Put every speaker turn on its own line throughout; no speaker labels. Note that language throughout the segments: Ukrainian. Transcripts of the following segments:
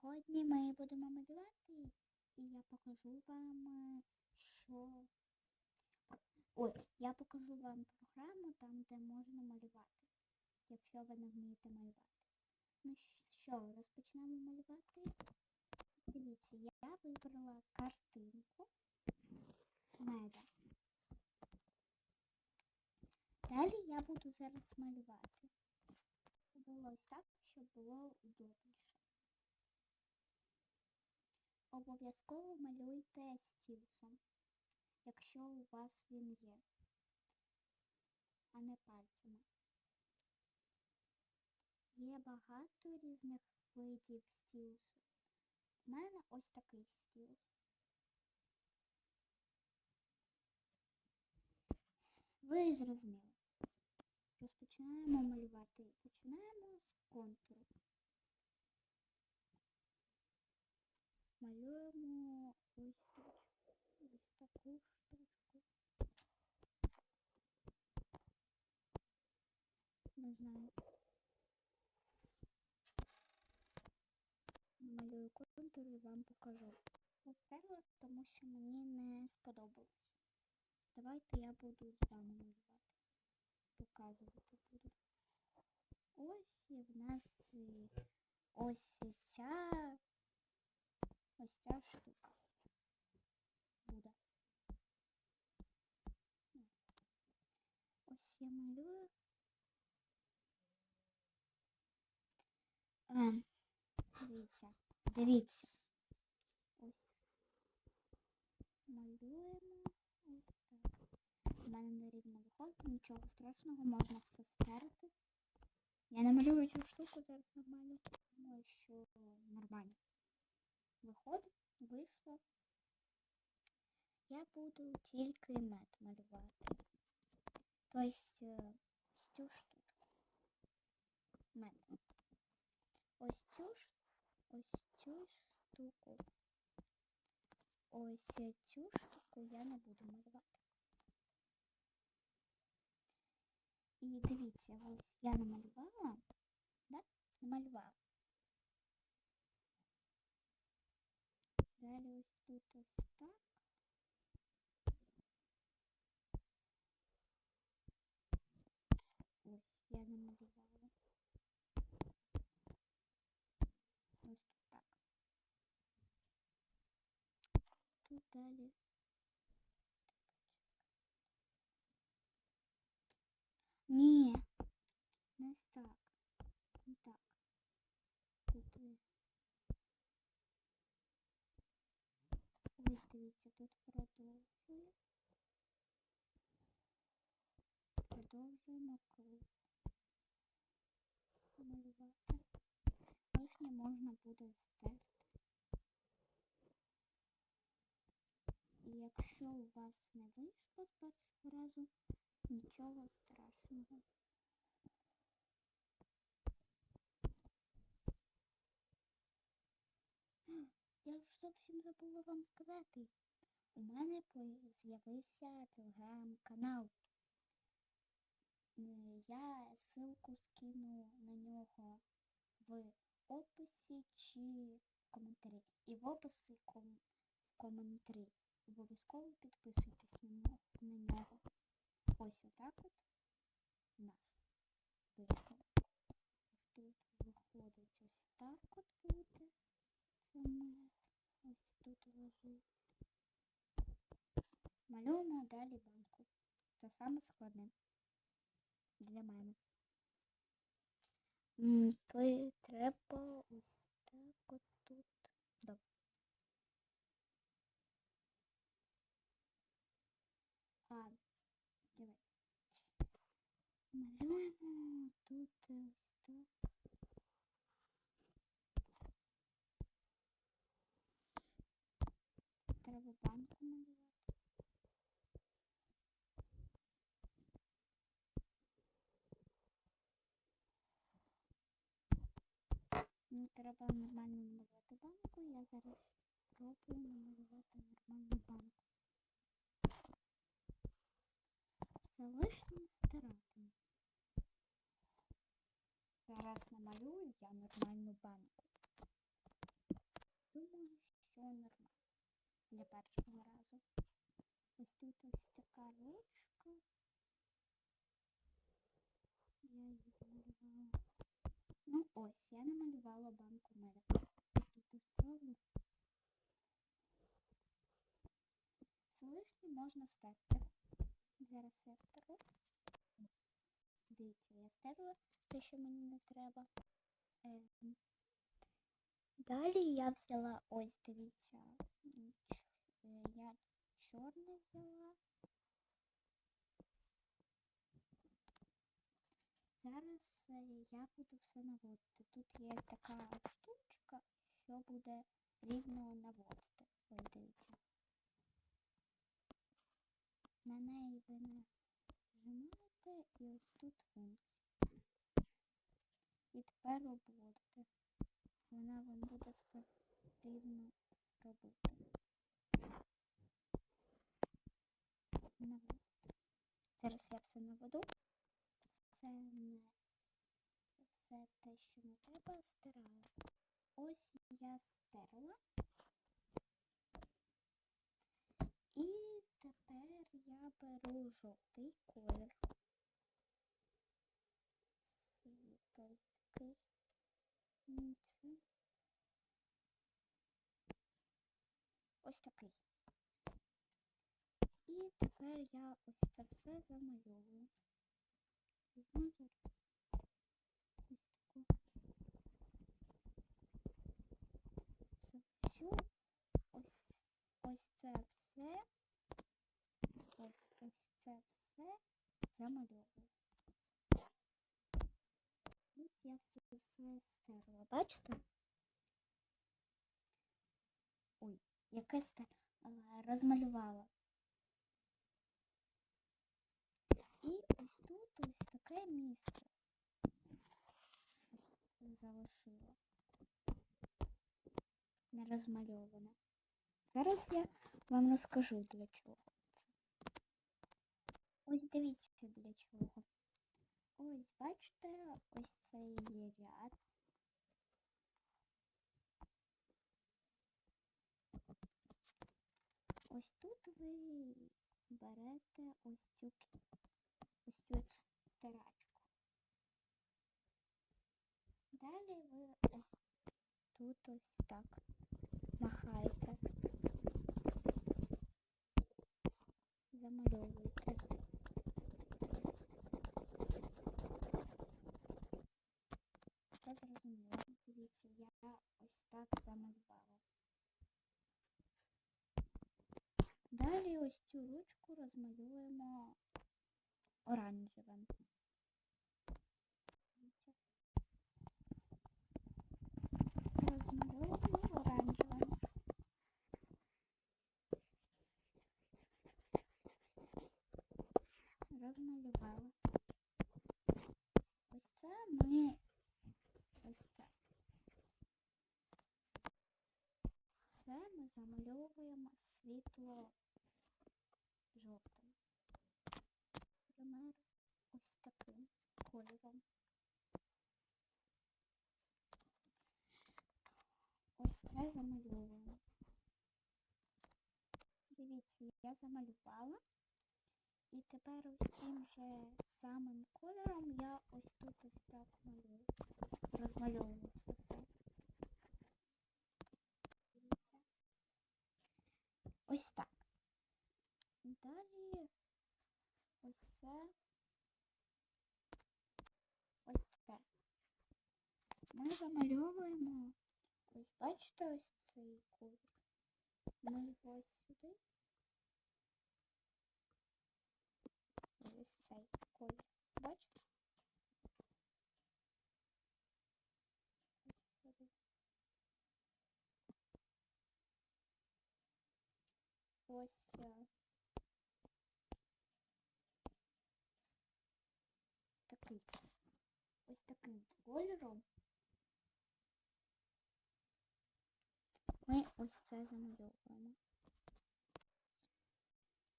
Сьогодні ми будемо малювати, і я покажу вам, е, що. Ой, я покажу вам програму там, де можна малювати, якщо ви не вмієте малювати. Ну що, розпочнемо малювати. Дивіться, я вибрала картинку меда. Далі я буду зараз малювати. Було ось так, щоб було удобніше. Обов'язково малюйте стілусом, якщо у вас він є, а не пальцями. Є багато різних видів стілусу. У мене ось такий стілус. Ви зрозуміли. Розпочинаємо малювати. Починаємо з контуру. Малюємо ось так. Ось таку штучку. Не знаю. Малюю контур і вам покажу. Я стерла, тому що мені не сподобалось. Давайте я буду з вами малювати. Показувати буду. Ось і в нас ось ця ось ця штука буде. Ось я малюю. Ем, дивіться, дивіться. Ось малюємо ось так. У мене нерівно виходить, нічого страшного, можна все стерти. Я не малюю цю штуку зараз. вийшло. Я буду тільки мед малювати. Тобто е, ось цю штучку. Мед. Ось цю ж, ось цю штуку. Ось цю штуку я не буду малювати. І дивіться, ось я намалювала, да? Намалювала. Далі ось тут ось так. Ось я намалювала. Ось тут так. Тут далі. Ні, Дивіться, тут продовжую. Продовжуємо круг. Малювати. Лишнє можна буде стерти. І якщо у вас не вийшло з першого разу, нічого страшного. Я ж зовсім забула вам сказати. У мене з'явився телеграм-канал. Е, Я ссылку скину на нього в описі чи в коментарі. І в описі ком- коментарі. Обов'язково підписуйтесь на нього. Ось отак от у нас вийшло. Тут виходить ось так от буде. Це мед. Ось тут лежить. Малюємо далі банку. Це саме складне для мене. То треба ось так от тут. Добре. А, давай. Малюємо тут ось так. Треба банку малювати. Ну, треба нормально намалювати банку. Я зараз спробую намалювати нормальну банку. Все лишнє стирати. Зараз намалюю я нормальну банку. Думаю, що нормально для першого разу. Ось тут ось така ручка. Я її намалювала. Ну ось, я намалювала банку меда. Тут можна стерти. Зараз я стеру. Дивіться, я стерла те, що мені не треба. Ем, Далі я взяла, ось дивіться, е, я чорне взяла. Зараз е, я буду все наводити. Тут є така штучка, що буде рівно наводити. Ось дивіться. На неї ви нажимаєте і ось тут функція. І тепер обводите. Вона вам буде все рівно робити. Наводити. Зараз я все наведу. Не все те, що не треба, стираю. Ось я стерла. І тепер я беру жовтий колір. Світлий. Ось такий. І тепер я ось це все замальовую. Візьму зараз ось таку. Все, ось, ось це все, ось, ось це все замальовую. Ось я все все стерла. Бачите? Ой, яке стер... а, розмалювала. І ось тут ось таке місце. Ось залишила. Не розмальоване. Зараз я вам розкажу для чого це. Ось дивіться для чого. Ось, бачите, ось цей ряд. Ось тут ви берете ось цю ось цю стирачку. Далі ви ось тут ось так махаєте. Замальовуєте. Це зрозуміло. Дивіться, я ось так замалювала. Далі ось цю ручку розмалюємо оранжевим. Дивіться. Розмальовуємо оранжевим. Розмалювала. Ось це ми ось це. Це ми замальовуємо світло жовтим. Пример ось таким кольором. Ось це замальовуємо. Дивіться, я замалювала. І тепер ось цим же самим кольором я ось тут ось так малюю. Розмальовую замальовуємо. Ось бачите ось цей колір. Ми його ось сюди. І ось цей колір. Бачите? Ось сюди. Ось е, такий. Ось таким кольором. ми ось це замальовуємо.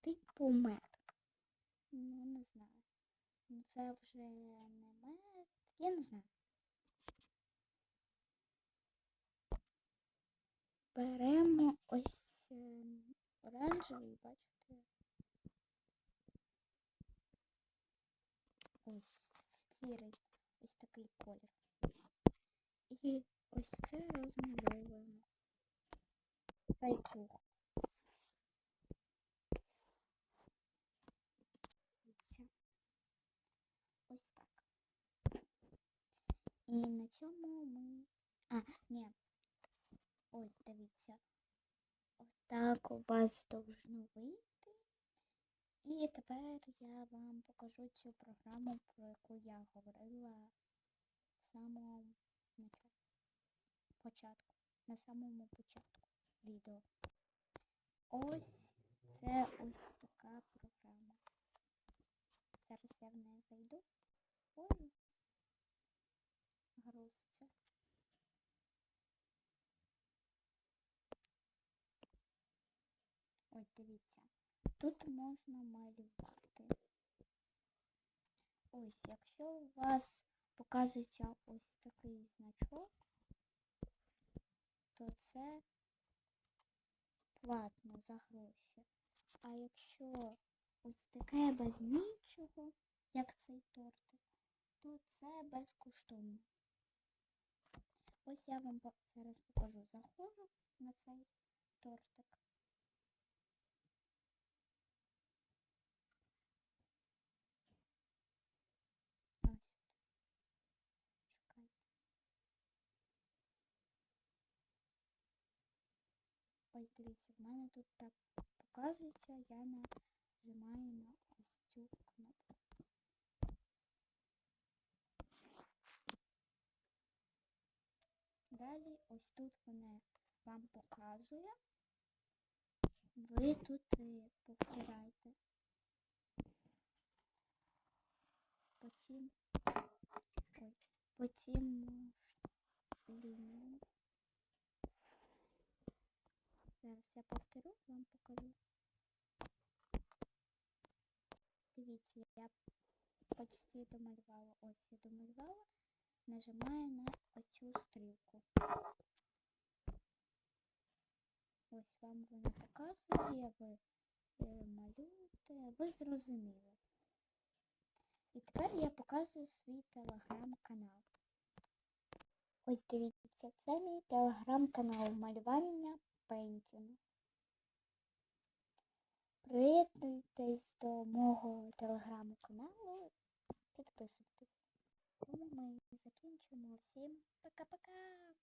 Типу мед. Ну, не знаю. Ну це вже не мед. Я не знаю. Беремо ось е, оранжевий, бачите. Ось сірий, ось такий колір. І ось це розмальовуємо. Цей круг. Ось так. І на цьому ми. А, ні. Ось дивіться. Отак у вас должно вийти. І тепер я вам покажу цю програму, про яку я говорила в самому початку. На самому початку відео. Ось це ось така програма. Зараз я в неї зайду. Ой, грузиться. Ось дивіться. Тут можна малювати. Ось, якщо у вас показується ось такий значок, то це платно за гроші. А якщо ось таке без нічого, як цей тортик, то це безкоштовно. Ось я вам зараз покажу. Заходжу на цей тортик. Ось. Шукайте. Ось дивіться, в мене тут так показується, я нажимаю на ось цю кнопку. Далі ось тут воно вам показує. Ви тут е, повторяєте. Потім, ой, потім е, лінію. Зараз я повторю, вам покажу. Дивіться, я почти домалювала. Ось я домалювала. Нажимаю на оцю стрілку. Ось вам воно показує, ви е, малюєте, ви зрозуміли. І тепер я показую свій телеграм-канал. Ось дивіться, це мій телеграм-канал малювання пейнтінгу. Приєднуйтесь до мого телеграм-каналу, підписуйтесь. Тому ми закінчимо. Всім пока-пока!